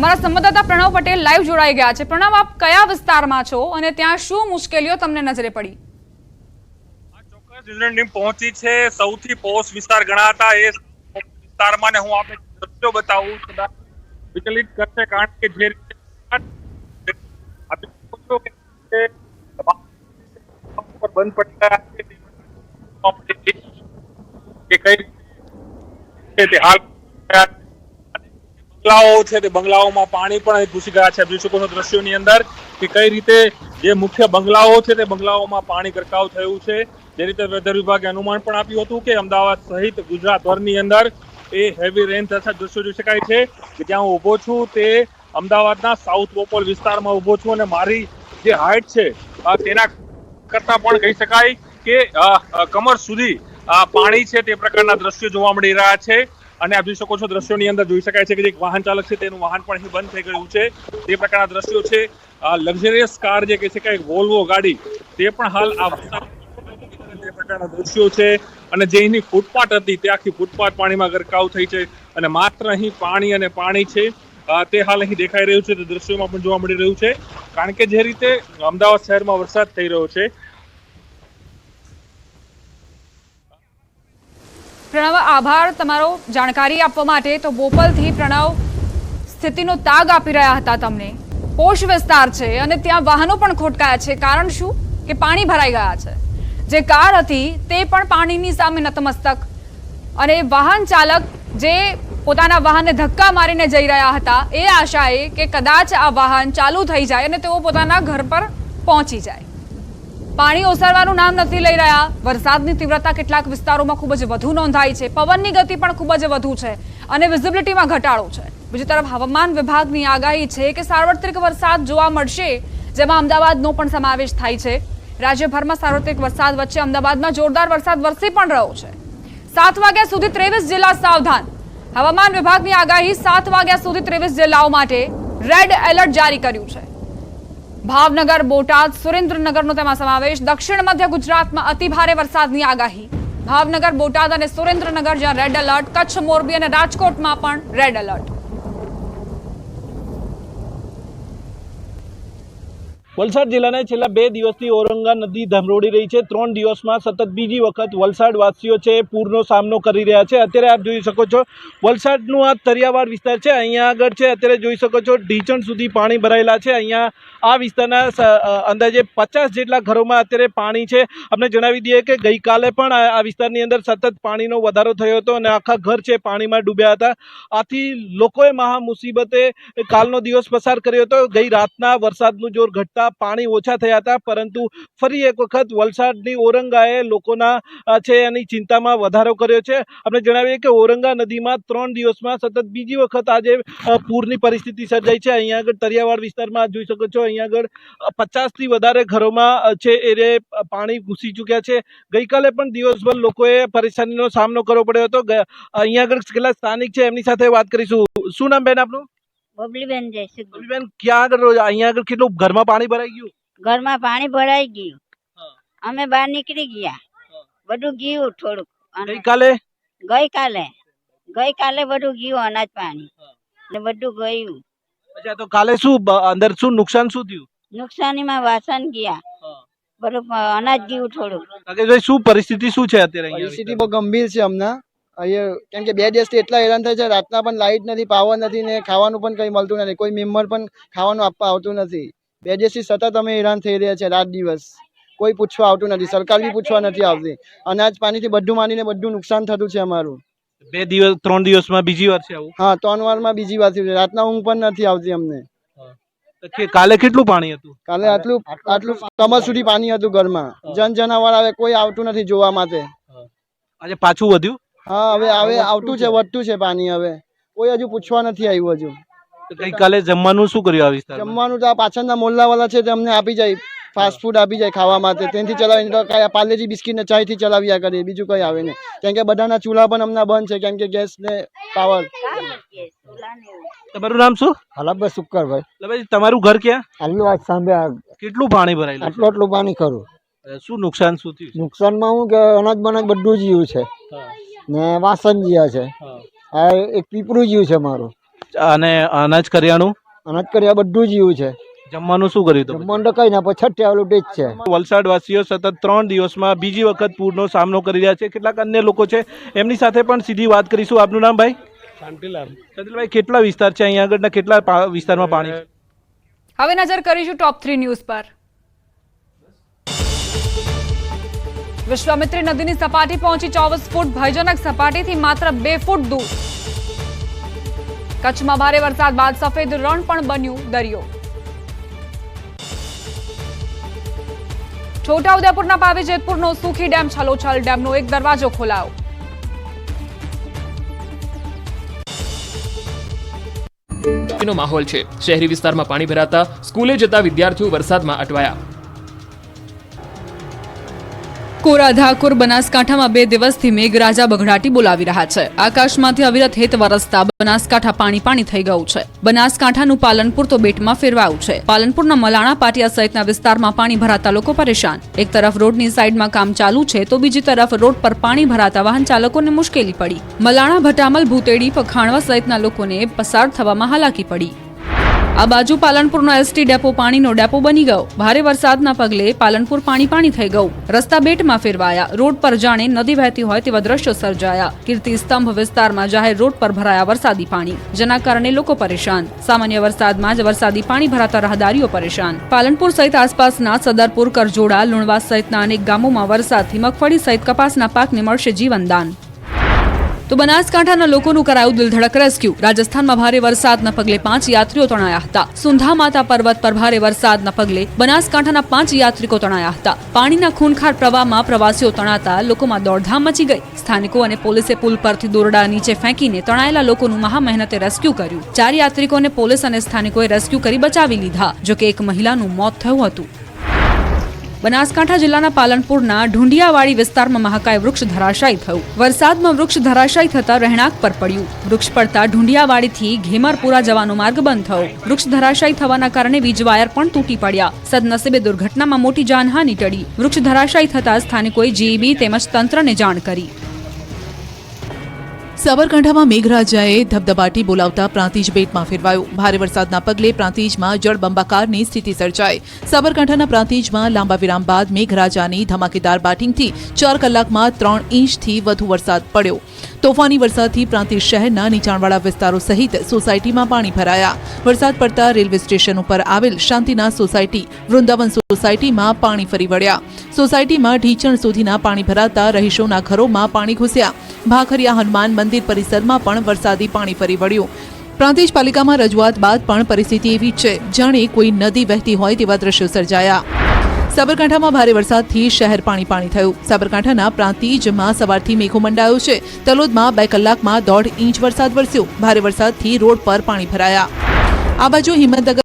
અમારા સંવાદદાતા પ્રણવ પટેલ લાઈવ જોડાઈ ગયા છે. પ્રણવ, આપ કયા વિસ્તારમાં છો અને ત્યાં શું મુશ્કેલીઓ તમને નજરે પડી? યુનિયન ટીમ પહોંચી છે. સૌથી પોશ વિસ્તાર ગણાતા એ વિસ્તારમાં ને હું આપણે દ્રશ્યો બતાવું. કદાચ વિચલિત કરશે કારણ કે જે રીતે બંધ પડી ગયા છે કે કઈ હાલ બંગલાઓ છે તે બંગલાઓમાં પાણી પણ ઘૂસી ગયા છે. જોઈ શકો છો દ્રશ્યોની અંદર કે કઈ રીતે જે મુખ્ય બંગલાઓ છે તે બંગલાઓમાં પાણી ગરકાવ થયું છે. જે રીતે વેધર વિભાગે અનુમાન પણ આપ્યું હતું કે અમદાવાદ સહિત ગુજરાતભરની અંદર એ હેવી રેન થતા દ્રશ્યો જોઈ શકાય છે કે જ્યાં હું ઊભો છું તે અમદાવાદના સાઉથ બોપોલ વિસ્તારમાં ઊભો છું અને મારી જે હાઇટ છે તેના કરતા પણ કહી શકાય કે કમર સુધી પાણી છે તે પ્રકારના દ્રશ્યો જોવા મળી રહ્યા છે. અને આપ જોઈ શકો છો દ્રશ્યોની અંદર જોઈ શકાય છે કે જે વાહન ચાલક છે તેનું વાહન પણ અહીં બંધ થઈ ગયું છે. તે પ્રકારના દ્રશ્યો છે. લક્ઝરિયસ કાર જે કહે છે કે વોલ્વો ગાડી, તે પણ હાલ આ તે પ્રકારના દ્રશ્યો છે. અને જે અહીંની ફૂટપાથ હતી, તે આખી ફૂટપાથ પાણીમાં ગરકાવ થઈ છે અને માત્ર અહીં પાણી અને પાણી છે. તે હાલ અહીં દેખાઈ રહ્યું છે. તે દ્રશ્યોમાં પણ જોવા મળી રહ્યું છે. કારણ કે જે રીતે અમદાવાદ શહેરમાં વરસાદ થઈ રહ્યો છે પ્રણવ, આભાર તમારો જાણકારી આપવા માટે. તો બોપલથી પ્રણવ સ્થિતિનો તાગ આપી રહ્યા હતા તમને. પોષ વિસ્તાર છે અને ત્યાં વાહનો પણ ખોટકાયા છે. કારણ શું? કે પાણી ભરાઈ ગયા છે. જે કાર હતી તે પણ પાણીની સામે નતમસ્તક. અને વાહન ચાલક જે પોતાના વાહનને ધક્કા મારીને જઈ રહ્યા હતા, એ આશાએ કે કદાચ આ વાહન ચાલુ થઈ જાય અને તેઓ પોતાના ઘર પર પહોંચી જાય. પાણી ઓસરવાનું નામ નથી લઈ રહ્યા. વરસાદની તીવ્રતા કેટલાક વિસ્તારોમાં ખૂબ જ વધુ નોંધાઈ છે. પવનની ગતિ પણ ખૂબ જ વધુ છે અને વિઝિબિલિટીમાં ઘટાડો છે. બીજી તરફ હવામાન વિભાગની આગાહી છે કે સાર્વત્રિક વરસાદ જોવા મળશે, જેમાં અમદાવાદનો પણ સમાવેશ થાય છે. રાજ્યભરમાં સાર્વત્રિક વરસાદ વચ્ચે અમદાવાદમાં જોરદાર વરસાદ વરસી પણ રહ્યો છે. સાત વાગ્યા સુધી ત્રેવીસ જિલ્લા સાવધાન. હવામાન વિભાગની આગાહી સાત વાગ્યા સુધી ત્રેવીસ જિલ્લાઓ માટે રેડ એલર્ટ જારી કર્યું છે. ભાવનગર, બોટાદ, સુરેન્દ્રનગરનો તેમાં સમાવેશ. દક્ષિણ મધ્ય ગુજરાતમાં અતિ ભારે વરસાદની આગાહી. ભાવનગર, બોટાદ અને સુરેન્દ્રનગર જ્યાં રેડ એલર્ટ કચ્છ મોરબી અને રાજકોટમાં પણ રેડ એલર્ટ વલસાડ જિલ્લાને છેલ્લા બે દિવસથી ઓરંગા નદી ધમરોડી રહી છે. ત્રણ દિવસમાં સતત બીજી વખત વલસાડવાસીઓ છે પૂરનો સામનો કરી રહ્યા છે. અત્યારે આપ જોઈ શકો છો, વલસાડનું આ તરિયાવાડ વિસ્તાર છે. અહીંયા આગળ છે, અત્યારે જોઈ શકો છો, ઢીચણ સુધી પાણી ભરાયેલા છે. અહીંયા આ વિસ્તારના અંદાજે પચાસ જેટલા ઘરોમાં અત્યારે પાણી છે. આપણે જણાવી દઈએ કે ગઈકાલે પણ આ વિસ્તારની અંદર સતત પાણીનો વધારો થયો હતો અને આખા ઘર છે પાણીમાં ડૂબ્યા હતા. આથી લોકોએ મહા મુસીબતે કાલનો દિવસ પસાર કર્યો હતો. ગઈ રાતના વરસાદનું જોર ઘટતા પાણી ઓછા થયા હતા, પરંતુ ફરી એક વખત વલસાડની ઓરંગાએ લોકોના છે એની ચિંતામાં વધારો કર્યો છે. આપણે જણાવીએ કે ઓરંગા નદીમાં ત્રણ દિવસમાં સતત બીજી વખત આજે પૂરની પરિસ્થિતિ સર્જાઈ છે. અહીંયા આગળ તરિયાવાડ વિસ્તારમાં જોઈ શકો છો અહીંયા આગળ પચાસથી વધારે ઘરોમાં છે એ પાણી ઘૂસી ચૂક્યા છે. ગઈકાલે પણ દિવસભર લોકોએ પરેશાનીનો સામનો કરવો પડ્યો હતો. અહીંયા આગળ કેટલા સ્થાનિક છે એમની સાથે વાત કરીશું. શું નામ બેન આપનું? બબલીબેન જયસુખ બેન ક્યાં આગળ અહીંયા આગળ કેટલું ઘરમાં પાણી ભરાઈ ગયું? ઘરમાં પાણી ભરાઈ ગયું. અમે બહાર નીકળી ગયા. બધું ગયું થોડુંક. ગઈકાલે? ગઈકાલે. ગઈકાલે બધું ગયું અનાજ પાણી. ને બધું ગયું. અચ્છા તો કાલે શું અંદર શું નુકસાન શું થયું? નુકસાનીમાં વાસણ ગયા. બધું અનાજ ગયું થોડુંક. શું પરિસ્થિતિ શું છે અત્યારે અહીંયા? પરિસ્થિતિ બહુ ગંભીર છે હમણાં. અહીંયા કેમ કે બે દિવસથી એટલા હેરાન થાય છે રાતના પણ લાઇટ નથી પાવર નથી ને ખાવાનું પણ કંઈ મળતું નથી. કોઈ મેમ્બર પણ ખાવાનું આપવા આવતું નથી. બે દિવસથી સતત અમે હેરાન થઈ રહ્યા છે રાત દિવસ. કોઈ પૂછવા આવતું નથી સરકાર બી પૂછવા નથી આવતી. અનાજ પાણીથી બધું માનીને બધું નુકસાન થતું છે અમારું. બે દિવસ ત્રણ દિવસમાં બીજી વાર છે આવું? હા ત્રણ વારમાં બીજી વાર થયું છે. રાતના ઊંઘ પણ નથી આવતી અમને. કાલે કેટલું પાણી હતું? કાલે આટલું આટલું કમર સુધી પાણી હતું ઘરમાં. જન જનાવર આવે કોઈ આવતું નથી જોવા માટે. આજે પાછું વધ્યું? હા હવે હવે આવતું છે. વધતું છે પાણી હવે. કોઈ હજુ પૂછવા નથી આવ્યું હજુ. ગઈકાલે જમવાનું શું કર્યું આ વિસ્તાર જમવાનું તો આ પાછળના મોલ્લાવાળા છે તે અમને આપી જાય. ફાસ્ટ ફૂડ આપી જાય ખાવા માટે. તેથી ચલાવીને તો કાંઈ પાર્લેજી બિસ્કિટ ને ચાયથી ચલાવ્યા કરીએ બીજું કંઈ આવે નહીં. કેમ કે બધાના ચૂલા પણ હમણાં બંધ છે કેમ કે ગેસ ને પાવર. તમારું નામ શું? હલાભાઈ સુક્કરભાઈ એટલે તમારું ઘર ક્યાં? આટલું આજ સાંભે કેટલું પાણી ભરાયેલું આટલું આટલું પાણી ખરું. શું નુકસાન શું થયું નુકસાનમાં હું કે અનાજ બનાજ બધું જ છે. ને વાસણ છે. હા. આ એક પીપરું જીવ છે મારું. અને અનાજ કરિયાણું? અનાજ કર્યા બધું જ એવું છે. જમવાનું શું કર્યું હતું જમવાનું તો કઈ ના પછી છઠ્ઠે આવેલું ડેજ છે. વલસાડ વાસીઓ સતત ત્રણ દિવસમાં બીજી વખત પૂરનો સામનો કરી રહ્યા છે. કેટલાક અન્ય લોકો છે એમની સાથે પણ સીધી વાત કરીશું. આપનું નામ ભાઈ? શાંતિલાલ. શાંતિલાલભાઈ કેટલા વિસ્તાર છે અહીંયા આગળના? કેટલા વિસ્તારમાં પાણી હવે નજર કરીશું ટોપ થ્રી ન્યૂઝ પર. વિશ્વામિત્રી નદીની સપાટી પહોંચી ચોવીસ ફૂટ ભયજનક સપાટીથી માત્ર બે ફૂટ દૂર. કચ્છમાં ભારે વરસાદ બાદ સફેદ રણ પણ બન્યું દરિયો. છોટાઉદેપુરના પાવી જેતપુરનો સુખી ડેમ છલોછલ ડેમનો એક દરવાજો ખોલાયો. નો માહોલ છે. શહેરી વિસ્તારમાં પાણી ભરાતા સ્કૂલે જતા વિદ્યાર્થીઓ વરસાદમાં અટવાયા. કોરા ધાકોર બનાસકાંઠામાં બે દિવસથી મેઘરાજા બઘડાટી બોલાવી રહ્યા છે. આકાશમાંથી અવિરત હેત વરસતા બનાસકાંઠા પાણી પાણી થઈ ગયું છે. બનાસકાંઠાનું પાલનપુર તો બેટમાં ફેરવાયું છે. પાલનપુરના મલાણા પાટિયા સહિતના વિસ્તારમાં પાણી ભરાતા લોકો પરેશાન. એક તરફ રોડની સાઈડમાં કામ ચાલુ છે તો બીજી તરફ રોડ પર પાણી ભરાતા વાહન ચાલકોને મુશ્કેલી પડી. મલાણા, ભટામલ, ભૂતેડી, પખાણવા સહિતના લોકોને પસાર થવામાં હાલાકી પડી. આ બાજુ પાલનપુરનો એસટી ડેપો પાણીનો ડેપો બની ગયો. ભારે વરસાદના પગલે પાલનપુર પાણી પાણી થઈ ગયું. રસ્તા બેટમાં ફેરવાયા. રોડ પર જાણે નદી વહેતી હોય તેવા દ્રશ્યો સર્જાયા. કીર્તિ સ્તંભ વિસ્તારમાં જાહેર રોડ પર ભરાયા વરસાદી પાણી, જેના કારણે લોકો પરેશાન. સામાન્ય વરસાદમાં જ વરસાદી પાણી ભરાતા રાહદારીઓ પરેશાન. પાલનપુર સહિત આસપાસના સદરપુર, કરજોડા લુણવા સહિતના અનેક ગામોમાં વરસાદથી મગફળી સહિત કપાસના પાકને મળશે જીવનદાન. તો બનાસકાંઠાના લોકોનું કરાયું દિલધડક રેસ્ક્યુ. રાજસ્થાનમાં ભારે વરસાદના પગલે પાંચ યાત્રીઓ તણાયા હતા. સુંધા માતા પર્વત પર ભારે વરસાદના પગલે બનાસકાંઠાના પાંચ યાત્રિકો તણાયા હતા. પાણીના ખૂનખાર પ્રવાહમાં પ્રવાસીઓ તણાતા લોકોમાં દોડધામ મચી ગઈ. સ્થાનિકો અને પોલીસે પુલ પરથી દોરડા નીચે ફેંકીને તણાયેલા લોકોનું મહા મહેનતે રેસ્ક્યુ કર્યું. ચાર યાત્રિકોને પોલીસ અને સ્થાનિકોએ રેસ્ક્યુ કરી બચાવી લીધા, જોકે એક મહિલાનું મોત થયું હતું. બનાસકાંઠા જિલ્લાના પાલનપુરના ઢુંડિયાવાડી વિસ્તારમાં મહાકાય વૃક્ષ ધરાશાયી થયું. વરસાદમાં વૃક્ષ ધરાશાયી થતા રહેણાંક પર પડ્યું. વૃક્ષ પડતા ઢુંડિયાવાડીથી ઘેમરપુરા જવાનો માર્ગ બંધ થયો. વૃક્ષ ધરાશાયી થવાના કારણે વીજ વાયર પણ તૂટી પડ્યા. સદનસીબે દુર્ઘટનામાં મોટી જાનહાની ટળી. વૃક્ષ ધરાશાયી થતા સ્થાનિકોએ જીઈબી તેમજ તંત્રને જાણ કરી. સાબરકાંઠામાં મેઘરાજાએ ધબધબાટી બોલાવતા પ્રાંતિજ બેટમાં ફેરવાયો. ભારે વરસાદના પગલે પ્રાંતિજમાં જળબંબાકારની સ્થિતિ સર્જાઈ. સાબરકાંઠાના પ્રાંતિજમાં લાંબા વિરામ બાદ મેઘરાજાની ધમાકેદાર બાટિંગથી ચાર કલાકમાં ત્રણ ઇંચથી વધુ વરસાદ પડ્યો. તોફાની વરસાદથી પ્રાંતિજ શહેરના નીચાણવાળા વિસ્તારો સહિત સોસાયટીમાં પાણી ભરાયા. વરસાદ પડતા રેલવે સ્ટેશન ઉપર આવેલ શાંતિના સોસાયટી, વૃંદાવન સોસાયટીમાં પાણી ફરી વળ્યા. સોસાયટીમાં ઢીચણ સુધીના પાણી ભરાતા રહીશોના ઘરોમાં પાણી ઘૂસ્યા. ભાખરિયા હનુમાન મંદિર પરિસરમાં પણ વરસાદી પાણી ફરી વળ્યું. પ્રાંતિજ પાલિકામાં રજૂઆત બાદ પણ પરિસ્થિતિ એવી છે. જાણે કોઈ નદી વહેતી હોય તેવા દ્રશ્યો સર્જાયા. સાબરકાંઠામાં ભારે વરસાદથી શહેર પાણી પાણી થયું. સાબરકાંઠાના પ્રાંતિજમાં સવારથી મેઘો મંડાયો છે. તલોદમાં બે કલાકમાં દોઢ ઇંચ વરસાદ વરસ્યો. ભારે વરસાદથી રોડ પર પાણી ભરાયા. આ બાજુ હિંમતનગર